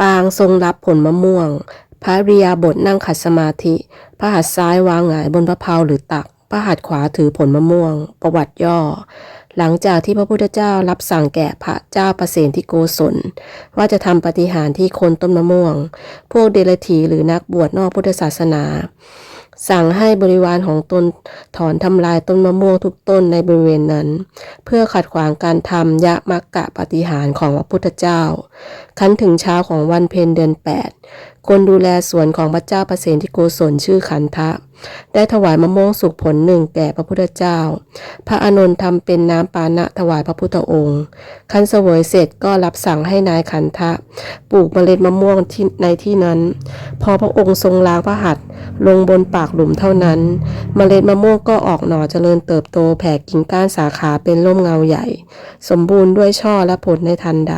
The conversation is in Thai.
ปางทรงรับผลมะม่วง พระริยาบทนั่งขัดสมาธิ พระหัตถ์ซ้ายวางหงายบนพระเพาหรือตัก พระหัตถ์ขวาถือผลมะม่วง ประวัติย่อ หลังจากที่พระพุทธเจ้ารับสั่งแก่พระเจ้าประเสนที่โกศล ว่าจะทำปฏิหารที่คนต้นมะม่วง พวกเดลถีหรือนักบวชนอกพุทธศาสนา สั่งให้บริวารของตนถอนทำลายต้นมะม่วงทุกต้นในบริเวณนั้น เพื่อขัดขวางการทำยะมักกะปฏิหารของพระพุทธเจ้า คันถึงเช้าของวันเพ็ญเดือน 8 คนดูแลสวนของพระเจ้าประเสนที่โกศลชื่อขันทะ ได้ถวายมะม่วงสุกผลหนึ่งแก่พระพุทธเจ้า พระอานนท์ทำเป็นน้ำปานะถวายพระพุทธองค์ คันเสวยเสร็จก็รับสั่งให้นายขันทะ ปลูกเมล็ดมะม่วงที่ในที่นั้น พอพระองค์ทรงล้างพระหัตถ์ลงบนปากหลุมเท่านั้น เมล็ดมะม่วงก็ออกหน่อเจริญเติบโตแผ่กิ่งก้านสาขาเป็นร่มเงาใหญ่ สมบูรณ์ด้วยช่อและผลในทันใด